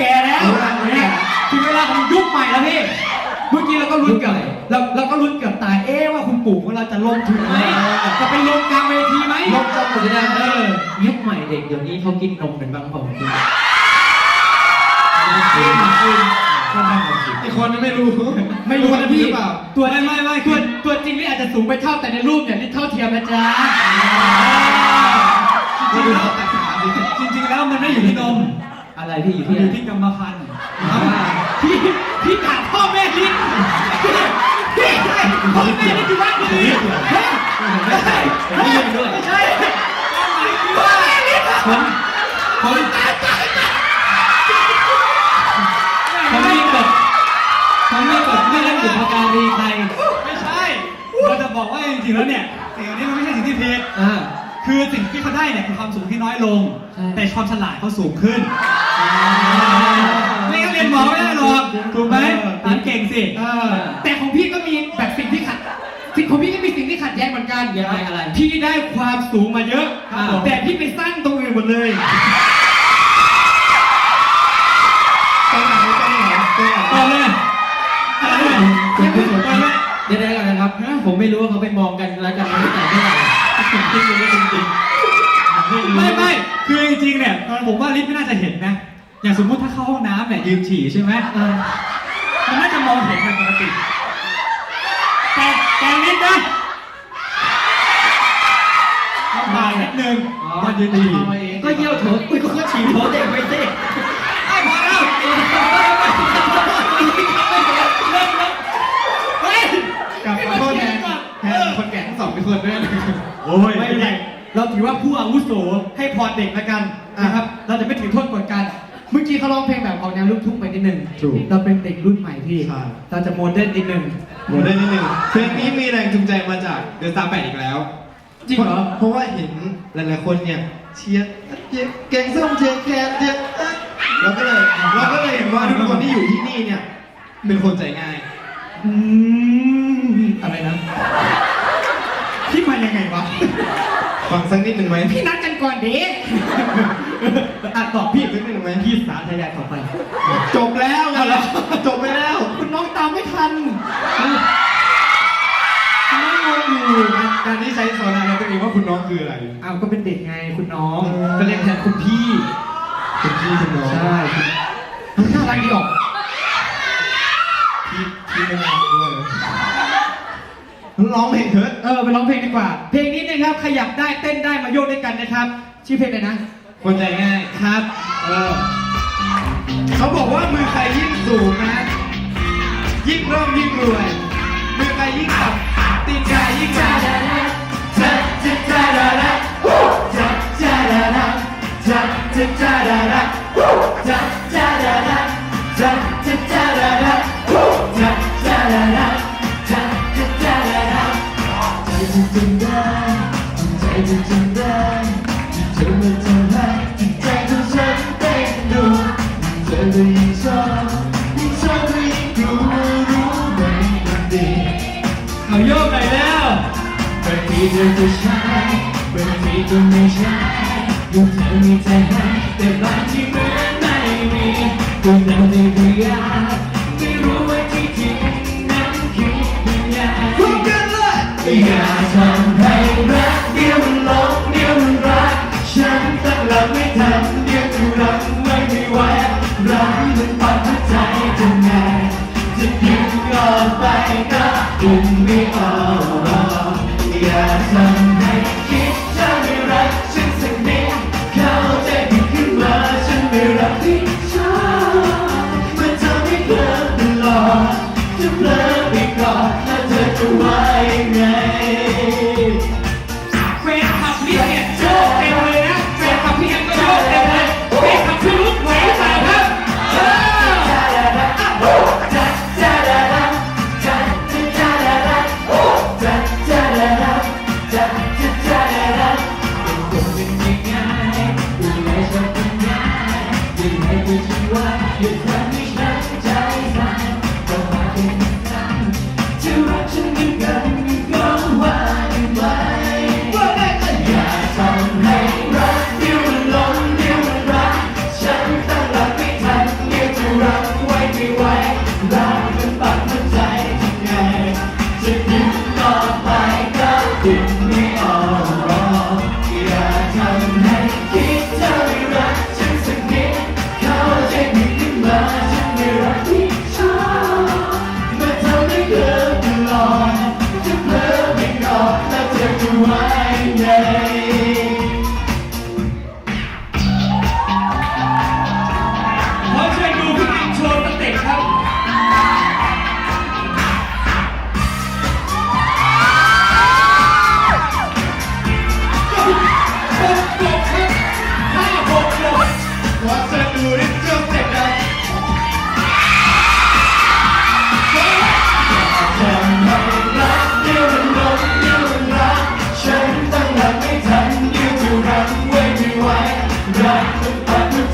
แก่แล้วเนี่ยถึงเวลาของยุคใหม่แล้วพี่ เมื่อกี้เราก็ลุ้นกับเราเราก็ลุ้นกับตายเอ๊ะว่าคุณปู่ของเราจะลงถึงไหมจะไปลงกลางเวทีไหมลงจำหมดเลยนะเออยุคใหม่เด็กเดี๋ยวนี้เขากินนมกันบ้างเปล่าคุณอีกคนนึงไม่รู้ ไม่รู้นะพี่หรือเปล่าตัวไม่ไม่ไม่ตัวตัวจริงนี่อาจจะสูงไปเท่าแต่ในรูปเนี่ยนี่เท่าเทียมนะจ๊ะจริงๆแล้ว พี่อยู่มันที่อยู่ที่กรรมพันธุ์พี่พี่กาดพ่อแม่ลิ้นพี่ใช่พ่อแม่ลิ้นอยู่บ้านดีไม่ใช่ไม่ใช่ไม่ใช่พ่อแม่ลิ้นผมผมผมมีกฎผมมีกฎไม่เล่นบุพการีใครไม่ใช่เราจะบอกว่าจริงๆแล้วเนี่ยสิ่งนี้มันไม่ใช่สิ่งที่ผิดอ่า คือสิ่งที่เขาได้เนี่ยคือความสูงที่น้อยลง ใช่ แต่ความฉลาดเขาสูงขึ้นไม่งั้นเรียนหมอไม่ได้หรอกถูกไหมอ่านเก่งสิ เออแต่ของพี่ก็มีแบบสิ่งที่ขัดสิ่งของพี่ก็มีสิ่งที่ขัดแย้งเหมือนกันยังไงอะไรพี่ได้ความสูงมาเยอะครับผม แต่พี่ไปสร้างตรงอื่นหมดเลยตรงไหนตรงไหนตรงไหนตอนเลยอะไรผมไม่สนตรง ไหนเดี๋ยวๆก่อนนะครับ ผมไม่รู้ว่าเขาไปมองกันแล้วกันไม่ไหนเท่าไหร่ผมคิดดูว่าจริงๆไม่ไม่คือจริงๆเนี่ยผมว่าลิฟต์ไม่น่าจะเห็นนะ อย่างสมมุติถ้าเข้าห้องน้ำเนี่ยยืนฉี่ใช่ไหมเออมันน่าจะมองเห็นเป็นปกติแต่แต่นิดนะลำบากนิดนึงตอนยืนฉี่ก็เยี่ยวโถอุ้ยก็ฉี่โถเด็กไปสิ ไอ้พอแล้ว เฮ้ย กับขอโทษแทนแทนคนแก่ทั้งสองคนด้วยนะโอ้ย ไม่เป็นไรเราถือว่าผู้อาวุโสให้พร เด็กละกันนะครับเราจะไม่ถือโทษกดกัน เมื่อกี้เขาร้องเพลงแบบออกแนวลูกทุ่งไปนิดนึงถูกเราเป็นเด็กรุ่นใหม่พี่ ใช่ เราจะโมเดิร์นนิดนึงโมเดิร์นนิดนึงเพลงนี้มีแรงจูงใจมาจากเดือนตาแปดอีกแล้วจริงเหรอเพราะว่าเห็นหลายๆคนเนี่ยเชียร์เชียร์แกงส้มเชียร์แคทเชียร์เอ๊ะเราก็เลยเราก็เลยเห็นว่าทุกคนที่อยู่ที่นี่เนี่ยเป็นคนใจง่ายอืมอะไรนะพี่มายังไงวะ ฟังสักนิดหนึ่งไหมพี่นัดกันก่อนดิอะตอบพี่สักนิดหนึ่งไหมพี่สาธยายต่อไป จบแล้วไงจบไปแล้ว คุณน้องตามไม่ทันคุณน้องงงอยู่การที่ใช้สอนอะไรตัวเองว่าคุณน้องคืออะไรอ้าวก็เป็นเด็กไงคุณน้องเออก็เรียกแทนคุณพี่ คุณพี่คุณน้อง ใช่คุณน่ารักดีออก พี่พี่ไม่น้องด้วยร้องเพลงเถอะ เออ ไปร้องเพลงดีกว่า เพลงนี้นะครับ ขยับได้เต้นได้มาโยกด้วยกันนะครับ ชื่อเพลงอะไรนะ คนใจง่ายครับ เออเขาบอกว่ามือใครยิ่งสูงนะ ยิ่งร่ำยิ่งรวย มือใครยิ่งต่ำตีนใครยิ่งใหญ่จัดจัดจัดดาดาจัดจัดดาดาจัดจัดจัดดาดาจัดจัดดา เธอก็ใช่บางทีก็ไม่ใช่ยกเธอมีใจให้แต่บางทีเหมือนไม่มีก็เราได้พยายามไม่รู้ว่าที่จริงนั้นคิดยังไงพูดกันเลยอย่าทำให้รักเดี๋ยวมันหลงเดี๋ยวมันรัก ฉันตั้งหลักไม่ทันเดี๋ยวจะรักไม่ไม่ไหวรักมันปัดหัวใจจะไงจะดึงออกไปก็ดึงไม่ออก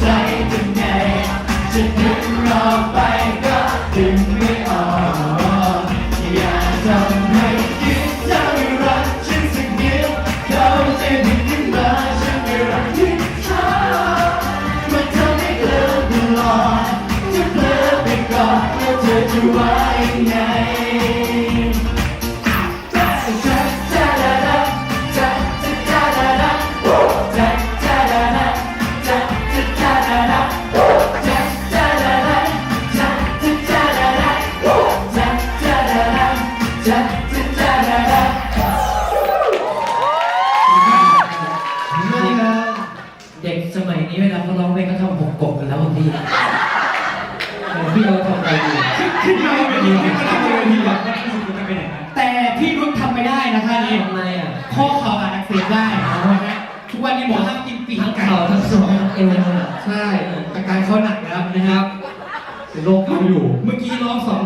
ใจเป็นไงจะนึกรอไป เขาร้องเพลงก็ทำหกกบกันแล้วบางทีเออพี่เราทำอะไรอยู่ขึ้นมาเป็นมีทีที่มมาขึ้นทำมาเลเป็นยทีทีมแบบว่าที่สุดจะเป็นอย่างนั้นแต่พี่นุชทำไม่ได้นะคะนี่ทำไมอะข้อเข่าอักเสบได้นะฮะทุกวันนี้หมอห้ามกินปีกทั้งไก่เข่าทั้งศอกทั้งเอวเลยอะใช่อาการเขาหนักแล้วนะครับเป็นโรคเขาอยู่ เมื่อกี้ร้องสอง